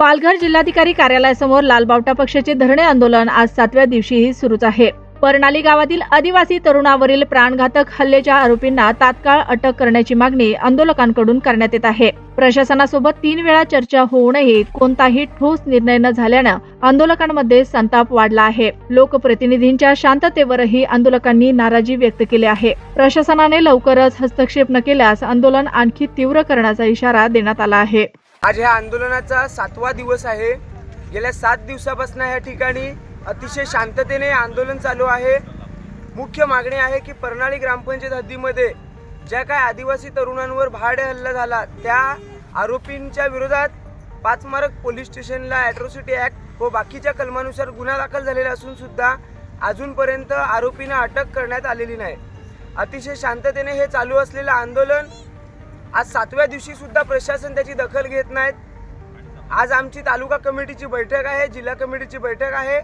पालघर जिल्हाधिकारी कार्यालयासमोर लालबावटा पक्षाचे धरणे आंदोलन आज सातव्या दिवशीही सुरूच आहे. परनाली गावातील आदिवासी तरुणावरील प्राणघातक हल्लेच्या आरोपींना तात्काळ अटक करण्याची मागणी आंदोलकांकडून करण्यात येत आहे. प्रशासनासोबत तीन वेळा चर्चा होऊनही कोणताही ठोस निर्णय न झाल्यानं आंदोलकांमध्ये संताप वाढला आहे. लोकप्रतिनिधींच्या शांततेवरही आंदोलकांनी नाराजी व्यक्त केली आहे. प्रशासनाने लवकरच हस्तक्षेप न केल्यास आंदोलन आणखी तीव्र करण्याचा इशारा देण्यात आला आहे. आज ह्या आंदोलनाचा सातवा दिवस आहे. गेल्या सात दिवसापासून ह्या ठिकाणी अतिशय शांततेने आंदोलन चालू आहे. मुख्य मागणी आहे की परनाळी ग्रामपंचायत हद्दीमध्ये ज्या काय आदिवासी तरुणांवर भाडे हल्ला झाला त्या आरोपींच्या विरोधात पाचमारक पोलीस स्टेशनला ॲट्रॉसिटी ॲक्ट व बाकीच्या कलमानुसार गुन्हा दाखल झालेला असून सुद्धा अजूनपर्यंत आरोपींना अटक करण्यात आलेली नाही. अतिशय शांततेने हे चालू असलेलं आंदोलन आज सातव्या दिवशी सुद्धा प्रशासन त्याची दखल घेत नाहीत. आज आमची तालुका कमिटीची बैठक आहे जिल्हा कमिटीची बैठक आहे.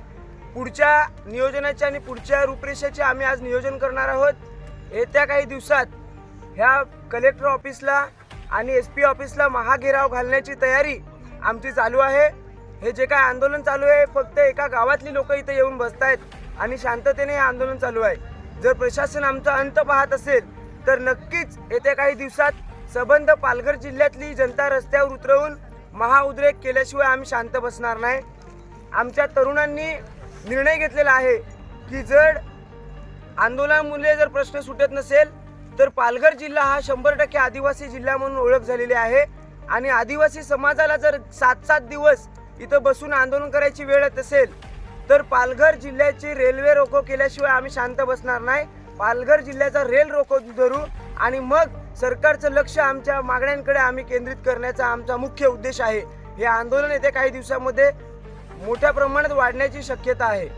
पुढच्या नियोजनाच्या आणि पुढच्या रूपरेषेचे आम्ही आज नियोजन करणार आहोत. येत्या काही दिवसात ह्या कलेक्टर ऑफिसला आणि एस पी ऑफिसला महाघेराव घालण्याची तयारी आमची चालू आहे. हे जे काय आंदोलन चालू आहे फक्त एका गावातली लोक इथे येऊन बसत आहेत आणि शांततेने हे आंदोलन चालू आहे. जर प्रशासन आमचा अंत पाहत असेल तर नक्कीच येत्या काही दिवसात सबंध पालघर जिल्ह्यातली जनता रस्त्यावर उतरवून महाउद्रेक केल्याशिवाय आम्ही शांत बसणार नाही. आमच्या तरुणांनी निर्णय घेतलेला आहे की जर आंदोलनामुळे जर प्रश्न सुटत नसेल तर पालघर जिल्हा हा शंभर टक्के आदिवासी जिल्हा म्हणून ओळख झालेली आहे. आणि आदिवासी समाजाला जर सात सात दिवस इथं बसून आंदोलन करायची वेळ येत असेल तर पालघर जिल्ह्याची रेल्वे रोको केल्याशिवाय आम्ही शांत बसणार नाही. पालघर जिल्ह्याचा रेल रोको धरू आणि मग सरकारचं लक्ष आमच्या मागण्यांकडे आम्ही केंद्रित करण्याचा आमचा मुख्य उद्देश आहे. हे आंदोलन येत्या काही दिवसामध्ये मोठ्या प्रमाणात वाढण्याची शक्यता आहे.